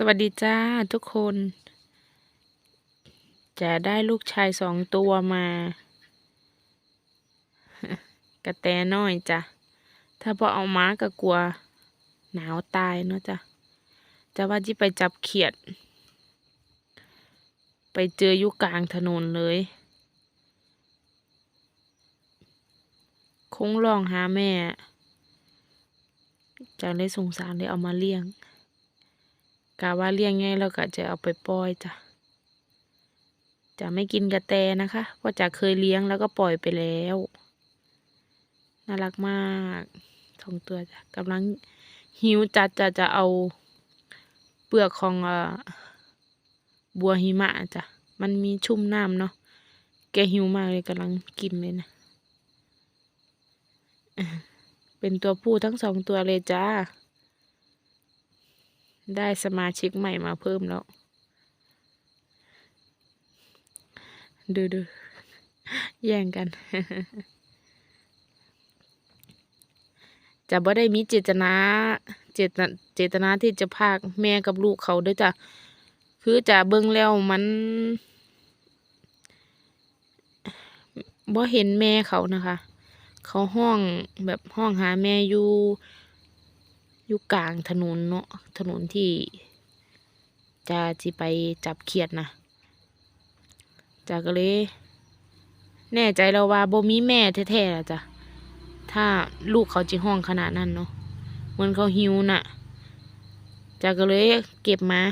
สวัสดีจ้าทุกคน จะได้ลูกชายสองตัวมา กระแตน้อยจ้ะ ถ้าพอเอาม้าก็กลัว หนาวตายเนาะจ้ะจะว่าที่ไปจับเขียด ไปเจออยู่กลางถนนเลย คงร้องหาแม่จังเลยสงสารเลยเอามาเลี้ยง กะว่าเลี้ยงไงแล้วก็จะเอาไปปล่อยจ้ะจะไม่กินกระแตนะคะเพราะจะเคยเลี้ยงแล้วก็ปล่อยไปแล้ว น่ารักมากสองตัวจ้ะกำลังหิวจัดจะจะเอาเปลือกของอบัวหิมะจ้ะมันมีชุ่มน้ำเนาะแกหิวมากเลยกำลังกินเลยนะเป็นตัวผู้ทั้งสองตัวเลยจ้า ได้สมาชิกใหม่มาเพิ่มแล้ว ดูดูแย่งกัน จะบ่ได้มีเจตนา เจตนาเจตนาที่จะพากแม่กับลูกเขาด้วยจ้ะ คือจะเบิ่งแล้วมันบ่เห็นแม่เขานะคะ เขาห้องแบบห้องหาแม่อยู่ อยู่กลางถนนเนาะถนนที่จะจิไปจับเขียดนะจะก็เลย แน่ใจแล้วว่าโบมีแม่แท้ๆละจ้ะถ้าลูกเขาจิห้องขนาดนั้นเนาะเหมือนเขาหิวน่ะจะก็เลยเก็บมา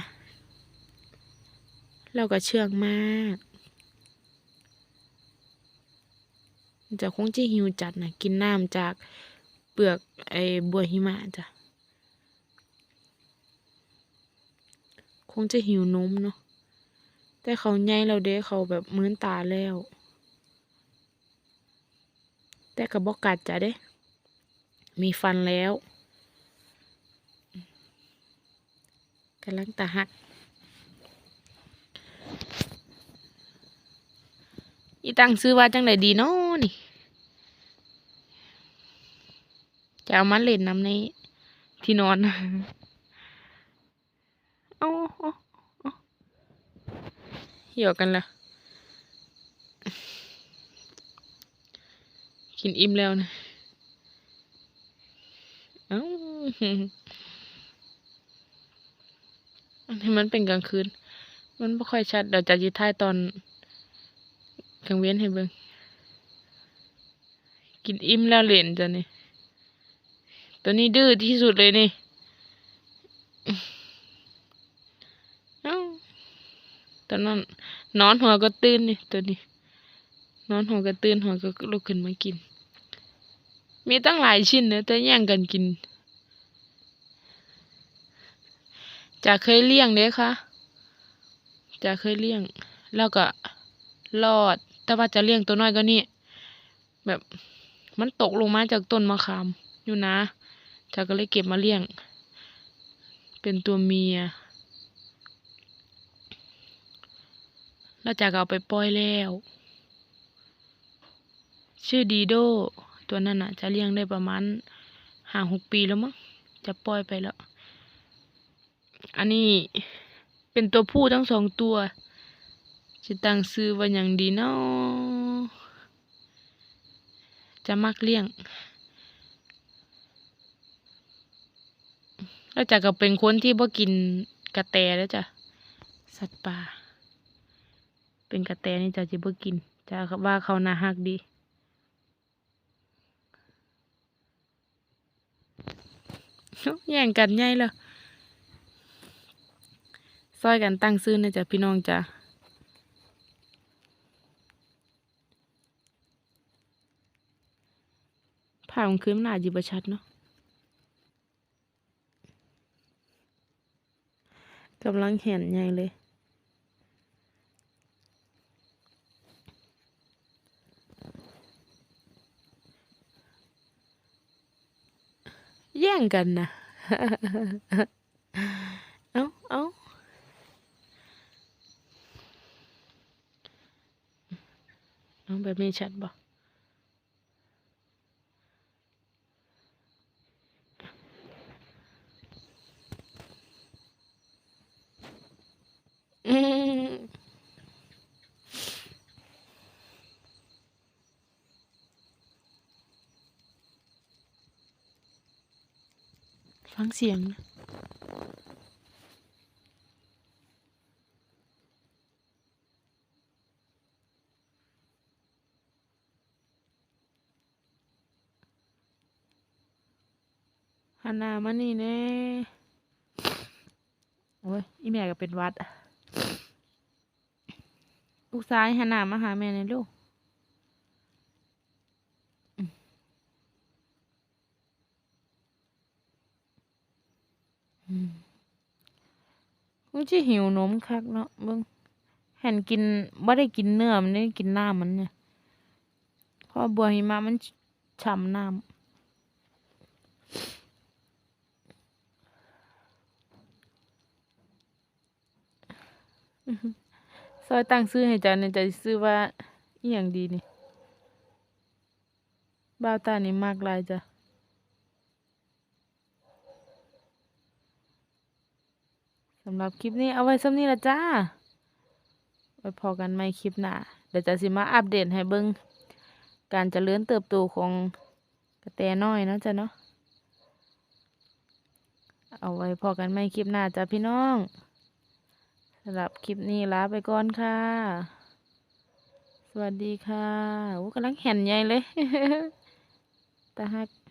แล้วก็เชื่องมากจะคงจะหิวจัดนะกินน้ำจากเปลือกไอ้บัวหิมะจ้ะ งจะหิวนมเนาะแต่เขาใหญ่แล้วเด้เขาแบบเหมือนตาแล้ว แต่ก็บอกกัดจ้ะเด้ มีฟันแล้วกำลังตาหักอีตังซื้อว่าจังไดดีเนาะนี่จะเอามาเล่นน้ำในที่นอน เอาเอาเอา เหี่ยวกันละกินอิ่มแล้วนะเอ้าอันนี้มันเป็นกลางคืน มันไม่ค่อยชัด เดี๋ยวจะจิท้ายตอนกลางเว้นให้เบิ่งกินอิ่มแล้วเล่นจ้ะนี่ ตัวนี้ดื้อที่สุดเลยนี่ เอ้า ตอนนั้นนอนหัวก็ตื่นนี่ตัวนี้ นอนหัวก็ตื่นหัวก็ลุกขึ้นมากิน มีตั้งหลายชิ้นเนะแต่แย่งกันกินจะเคยเลี้ยงเด้ค่ะจะเคยเลี้ยง แล้วก็รอด แต่ว่าจะเลี้ยงตัวน้อยก็นี่ แบบมันตกลงมาจากต้นมะขามอยู่นะจะก็เลยเก็บมาเลี้ยง เป็นตัวเมีย แล้วจากเอาไปปล่อยแล้ว ชื่อดีโด ตัวนั้นน่ะ จะเลี้ยงได้ประมาณห้าหกปีแล้วมั้งจะปล่อยไปแล้ว อันนี้เป็นตัวผู้ทั้งสองตัว จะตั้งซื้อว่าอย่างดีเนาะจะมักเลี้ยงแล้วจากก็เป็นคนที่บ่กินกระแตแล้วจ้ะสัตว์ป่า เป็นกระแตนี่จะจิบกินจะว่าเขาน่าฮักดีแย่งกันใหญ่เลยซอยกันตั้งซื้อนะจ๊ะพี่น้องจ้ะผ่ามันคืนมันอาจจิบชัดเนาะกำลังเห็นใหญ่เลย แย่งกันนะเอาเอาเอาแบบนี้ชัดบ่ ฟังเสียงนะันนามานี่แน่โอ้ย อีแม่ก็เป็นวัด ลูกซ้ายหันหน้ามาหาแม่หน่ยลูก มันจะหิวนมคักเนาะเบิ่งเห็นกินบ่ได้กินเนื้อมันได้กินน้ำมันเนี่ยเพราะบัวหิมะมันฉ่ำน้ำซอยตั้งซื้อให้จ้าเนี่ยจะซื้อว่าอีหยังดีนี่บ้าวตานี่มากลายจ้ะ สำหรับคลิปนี้เอาไว้ส่ำนี้ละจ้า ไว้พอกันใหม่คลิปหน้าเดี๋ยวจะสิมาอัปเดตให้เบิ่งการจเจริญเติบโตของกระแตน้อยเนาะจ้ะเนาะ เอาไว้พอกันใหม่คลิปหน้าจ้ะพี่น้องสำหรับคลิปนี้ลาไปก่อนค่ะ สวัสดีค่ะโอ้กำลังแห่นใหญ่เลยตาฮัก